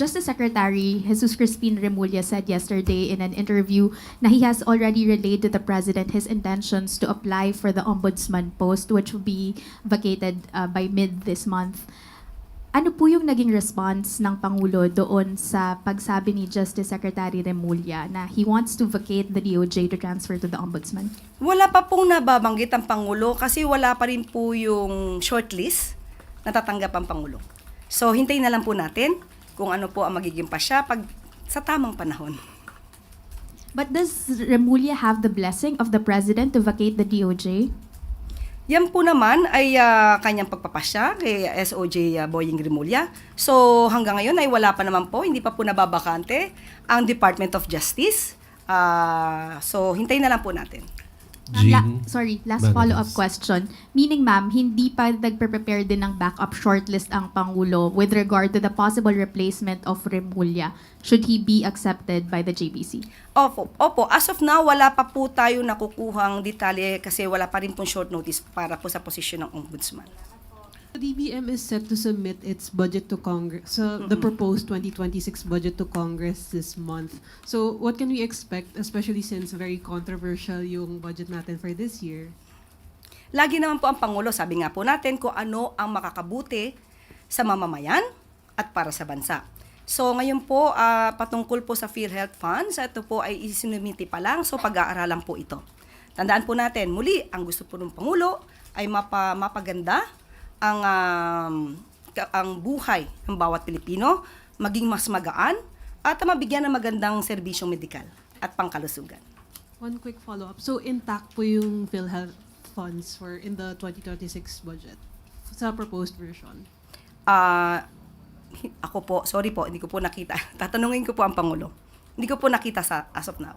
Justice Secretary Jesus Crispin Remulla said yesterday in an interview na he has already relayed to the President his intentions to apply for the Ombudsman post which will be vacated uh, by mid this month. Ano po yung naging response ng Pangulo doon sa pagsabi ni Justice Secretary Remulla na he wants to vacate the DOJ to transfer to the Ombudsman? Wala pa pong nababanggit ang Pangulo kasi wala pa rin po yung shortlist na tatanggap ang Pangulo. So, hintayin na lang po natin kung ano po ang magiging pasya pag sa tamang panahon. But does Remulla have the blessing of the President to vacate the DOJ? Yan po naman ay ah, kanyang pagpapasya kay SOJ ah, Boying Rimulya. So hanggang ngayon ay wala pa naman po, hindi pa po nababakante ang Department of Justice. Ah, so hintayin na lang po natin. Ma'am, la- Jean sorry, last Manalas. follow-up question. Meaning, ma'am, hindi pa nagpe-prepare din ng backup shortlist ang Pangulo with regard to the possible replacement of Remulla should he be accepted by the JBC? Opo, opo, as of now wala pa po tayo nakukuhang detalye kasi wala pa rin pong short notice para po sa posisyon ng ombudsman. The DBM is set to submit its budget to Congress, so the proposed 2026 budget to Congress this month. So what can we expect, especially since very controversial yung budget natin for this year? Lagi naman po ang Pangulo, sabi nga po natin kung ano ang makakabuti sa mamamayan at para sa bansa. So ngayon po, ah, patungkol po sa PhilHealth Funds, ito po ay isinumiti pa lang, so pag-aaralan po ito. Tandaan po natin, muli, ang gusto po ng Pangulo ay mapa, mapaganda ang, um, ang buhay ng bawat Pilipino, maging mas magaan, at mabigyan ng magandang serbisyong medikal at pangkalusugan. One quick follow-up. So intact po yung PhilHealth funds for in the 2026 budget sa proposed version? Hi- ako po, sorry po, hindi ko po nakita. Tatanungin ko po ang Pangulo. Hindi ko po nakita sa as of now.